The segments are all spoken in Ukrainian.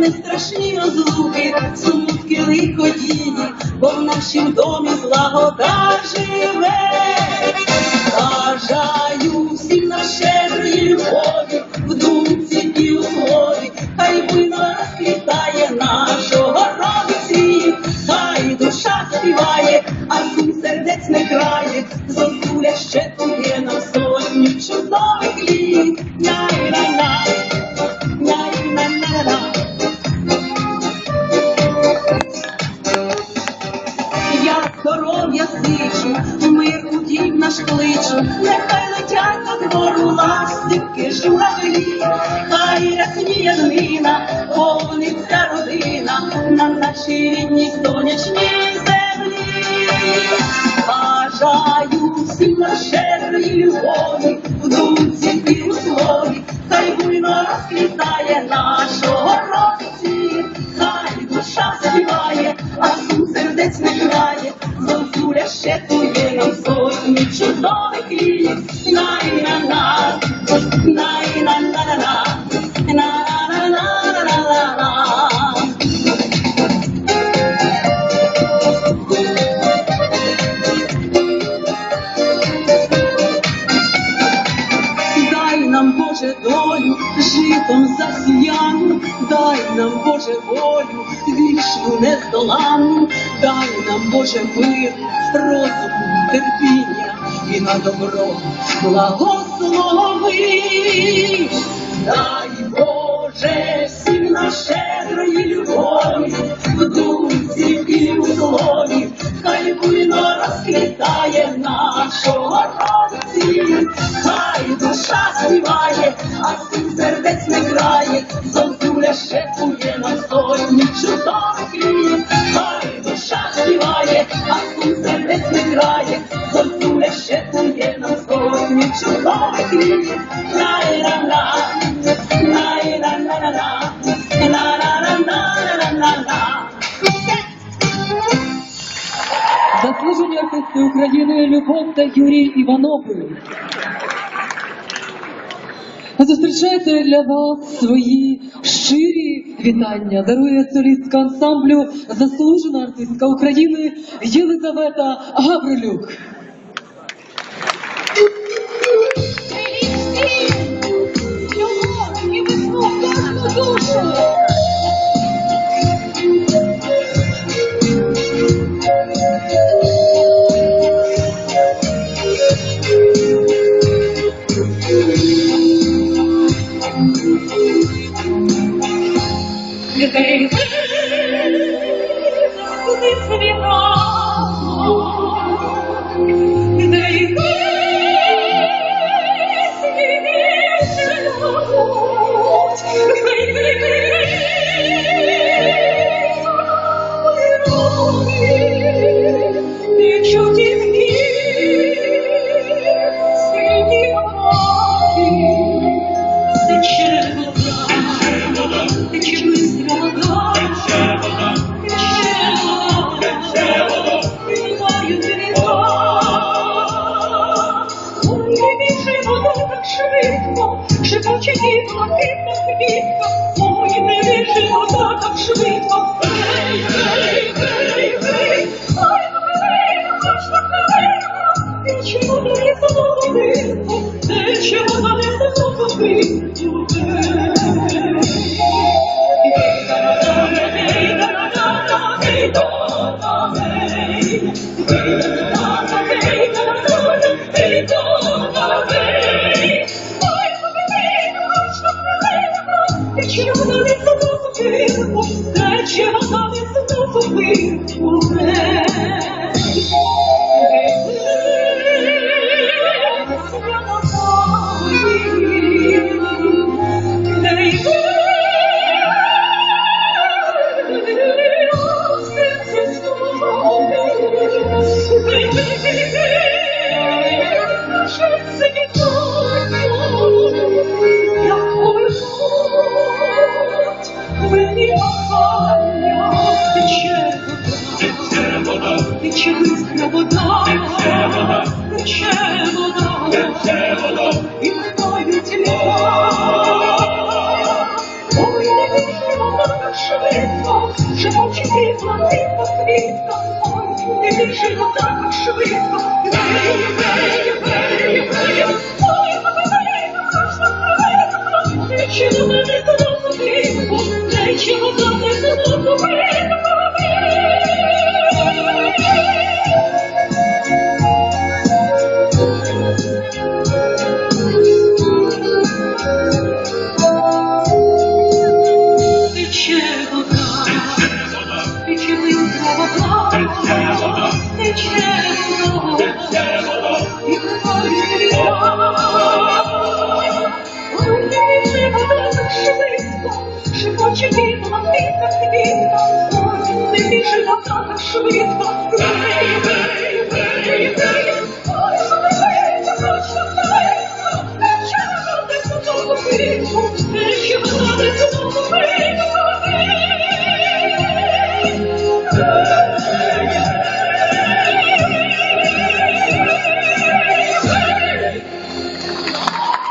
не страшні розлуки, смутки лиходіні, бо в нашім домі злагода живе. Всім двору ластівки журавлі, хай рясніє днина, повниться родина на нашій рідній сонячній землі. Бажаю всім на щедрої любові, в думці і у слові, хай буйно розквітає нашого роду хай душа співає, а сум сердець не крає, зозуля щедрує нам сотні чудових літ. Най-на-на, на-на-на-на-на-на-на. Дай нам Боже долю, житом засіяну, дай нам Боже волю, вічну нездоланну, дай нам Боже мир, і на добро благослови. Дай Боже всім на щедрої любові, в думці і у слові, хай буйно розквітає нашого році, хай душа співає, а син сердець не крає, зозуля щепує на України Любов та Юрій Іванови. Зустрічайте для вас свої щирі вітання. Дарує солістка ансамблю заслужена артистка України Єлизавета Гаврилюк. Любов і весну душу. Людей куди світало, людей Шепоче дітко, дітко, дітко, ой, не вірши вода так швидко. Ей, ей, ей, ей, ой, ей, хоч так далеко, тече вода не солодко, тече вода не солодко, вода,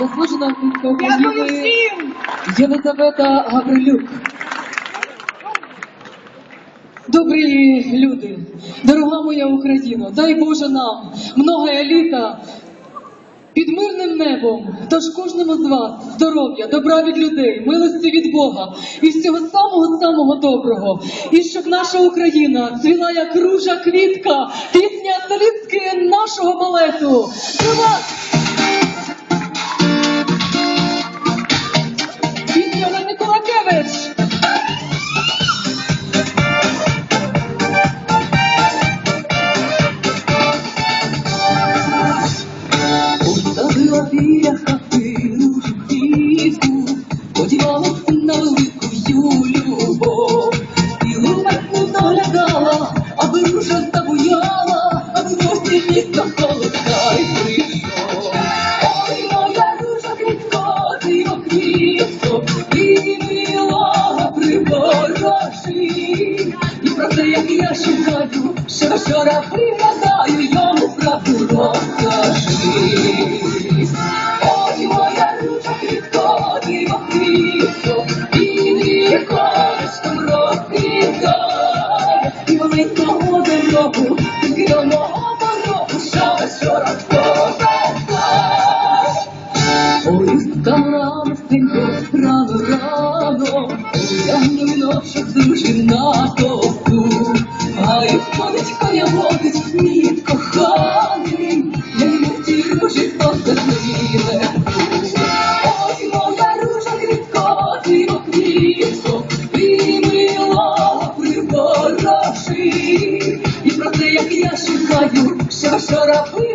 Заслужена українська Єлизавета Гаврилюк. Добрі люди, дорога моя Україна, дай Боже нам многое літа під мирним небом, тож кожному з вас здоров'я, добра від людей, милості від Бога і всього самого самого доброго. І щоб наша Україна цвіла, як ружа квітка, пісня солістки нашого балету. До вас! no llora frío. chorar por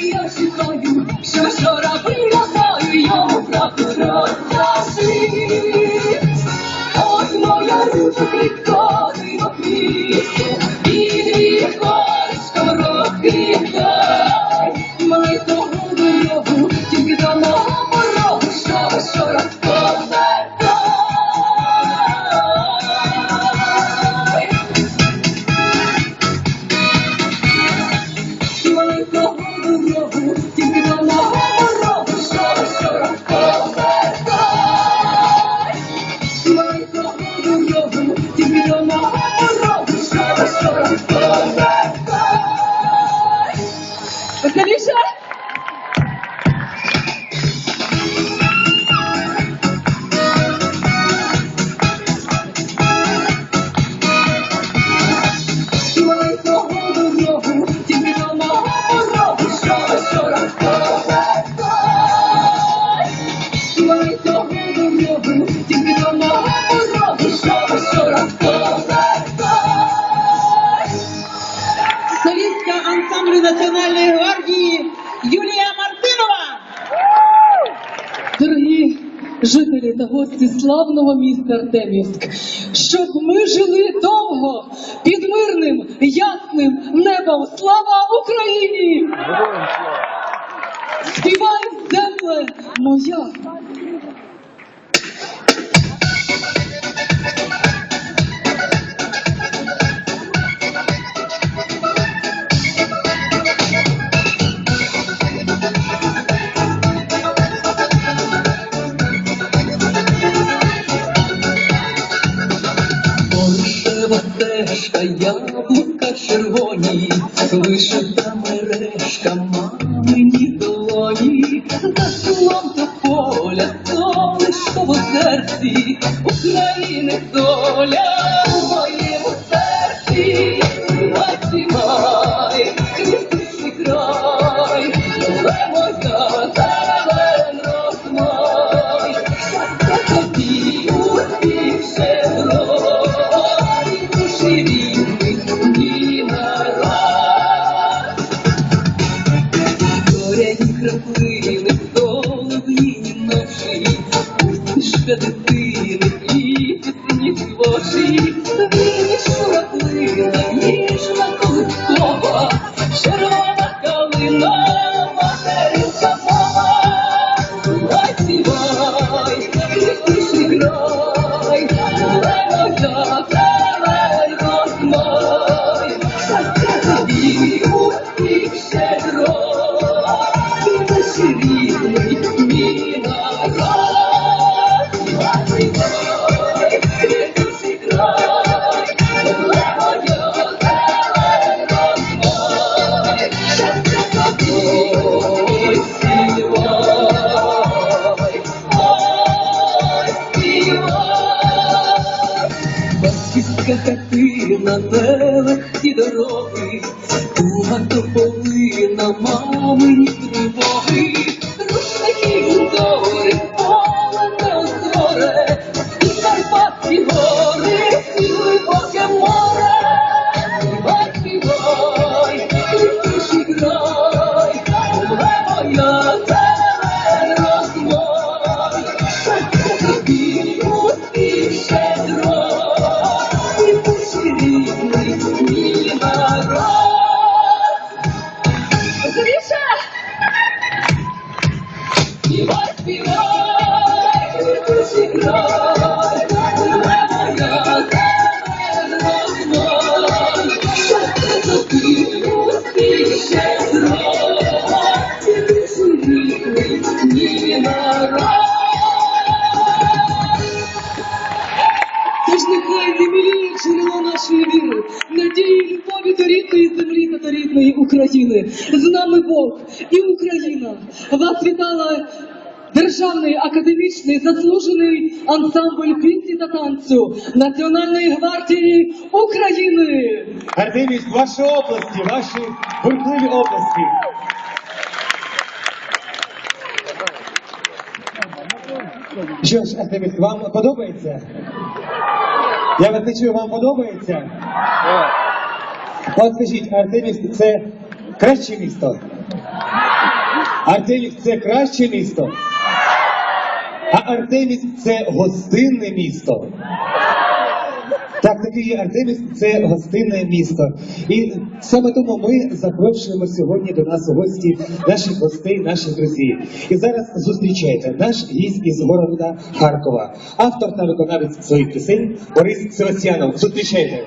Yaşıdayım şaşarak гості славного міста Артемівськ, щоб ми жили довго під мирним, ясним небом. Слава Україні! Співай, земле моя! ніжна колискова, todo Державний академічний заслужений ансамбль пісні та танцю Національної гвардії України. Артемівськ, ваші області, ваші бурхливі області. Що ж, Артемівськ, вам подобається? Я вас не чую, вам подобається? От скажіть, Артемівськ це краще місто? Артемівськ це краще місто? А Артемівськ це гостинне місто. Так, таки є Артемівськ, це гостинне місто. І саме тому ми запрошуємо сьогодні до нас у гості наших гостей, наших друзів. І зараз зустрічайте наш гість із города Харкова, автор та виконавець своїх пісень Борис Севастьянов. Зустрічайте.